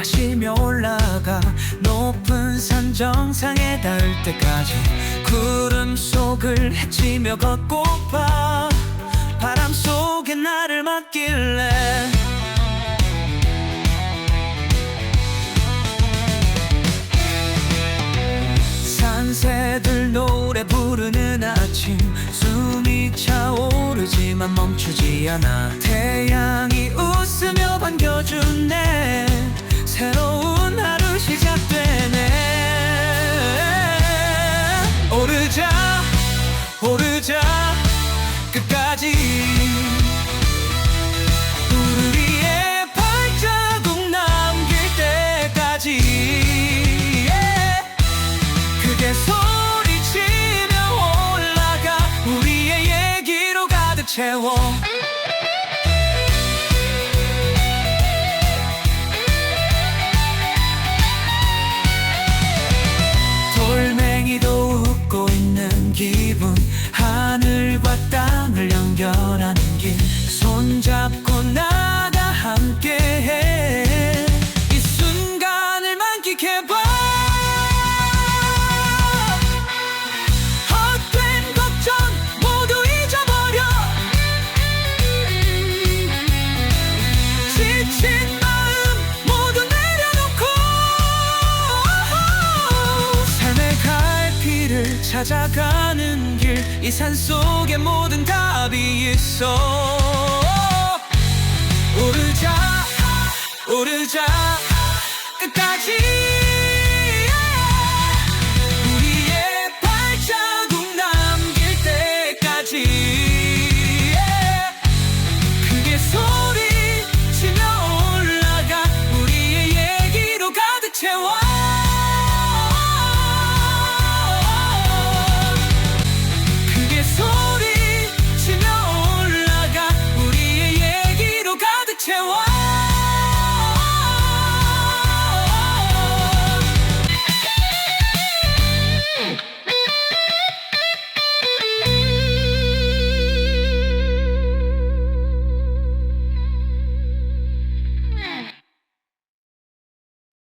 마시며 올라가 높은 산 정상에 닿을 때까지 구름 속을 헤치며 걷고파. 바람 속에 나를 맡길래. 산새들 노래 부르는 아침. 숨이 차오르지만 멈추지 않아. 태양이 웃으며 반겨주네 새로운 하루 시작되네. 오르자 오르자 끝까지. 우리의 발자국 남길 때까지. Yeah. 크게 소리치며 올라가 우리의 얘기로 가득 채워 찾아가는 길 이 산속에 모든 답이 있어. 오르자 오르자 끝까지